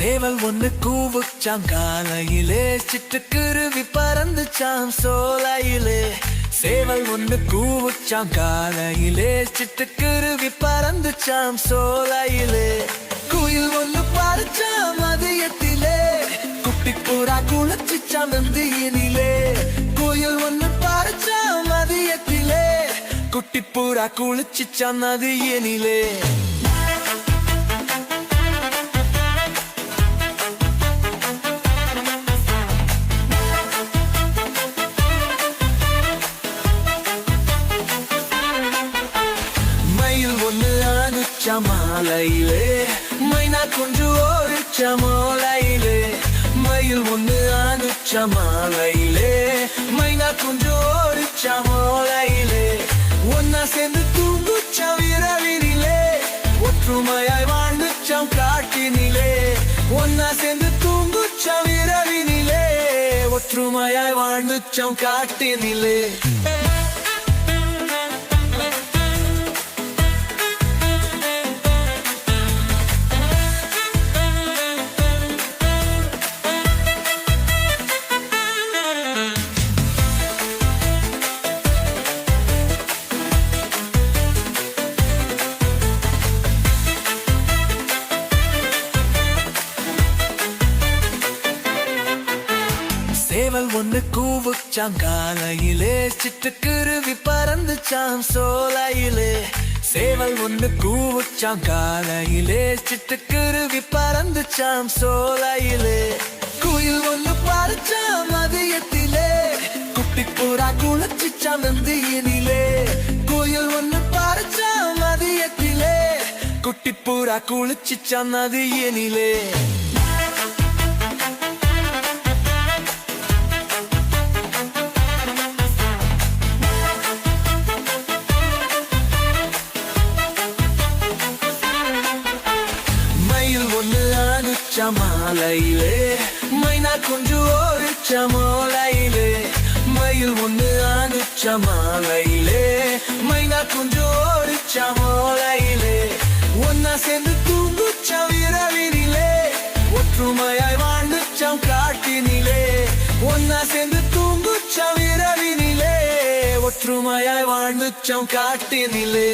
சேவல் ஒண்ணு கூவுச்சாம் காலையிலே சிட்டுக்குருவி பறந்துச்சாம் சோலையிலே. சேவல் ஒண்ணு கூவுச்சாம் காலையிலே சிட்டுக்குருவி பறந்துச்சாம் சோலையிலே. குயில் ஒண்ணு பறிச்சாம் மதியத்திலே. குட்டி கூறா குளிச்சுச்சாம் நந்தியினிலே. குயில் ஒண்ணு பறிச்சாம் மதியத்திலே. குட்டி பூரா குளிச்சுச்சாம் நதியினிலே. ஆணுச்ச மாலையிலே மைனா குன்று ஓடிச்ச மோலையிலே மயில் ஒன்று ஆணுச்ச மாலையிலே மைனா குன்று ஓடிச்ச மோலையிலே ஒன்னா சேர்ந்து தூங்குச்ச இரவினிலே ஒற்றுமையாய் வாழ்ந்துச்சம் காட்டினிலே ஒன்னா சேர்ந்து தூங்குச்ச இரவினிலே ஒற்றுமையாய் வாழ்ந்துச்சம் காட்டினிலே. சேவல் ஒண்ணு கூவுச்சாம். காலையிலே சிட்டுக்குருவி பறந்துச்சாம். சோலையிலே சேவல் ஒண்ணு கூவுச்சாம். காலையிலே சிட்டுக்குருவி பறந்துச்சாம். சோலையிலே குயில் ஒண்ணு பறிச்சாம். மதியத்திலே குட்டி பூரா குளிச்சுச்சாம் நந்தியினிலே. குயில் ஒண்ணு பறிச்சாம். மதியத்திலே குட்டி பூரா குளிச்சுச்சாம் நதியினிலே. ஆணுச்ச மாலையிலே மைனா குஞ்சு ஓடிச்ச மோலையிலே மயில் ஒண்ணு ஆணுச்ச மாலையிலே மைனா குஞ்சு ஓடிச்ச மோலையிலே ஒன்னா சேர்ந்து தூங்குச்ச இரவினிலே ஒற்றுமையாய் வாழ்ந்துச்சம் காட்டினிலே ஒன்னா சேர்ந்து தூங்குச்ச இரவினிலே ஒற்றுமையாய் வாழ்ந்துச்சம் காட்டினிலே.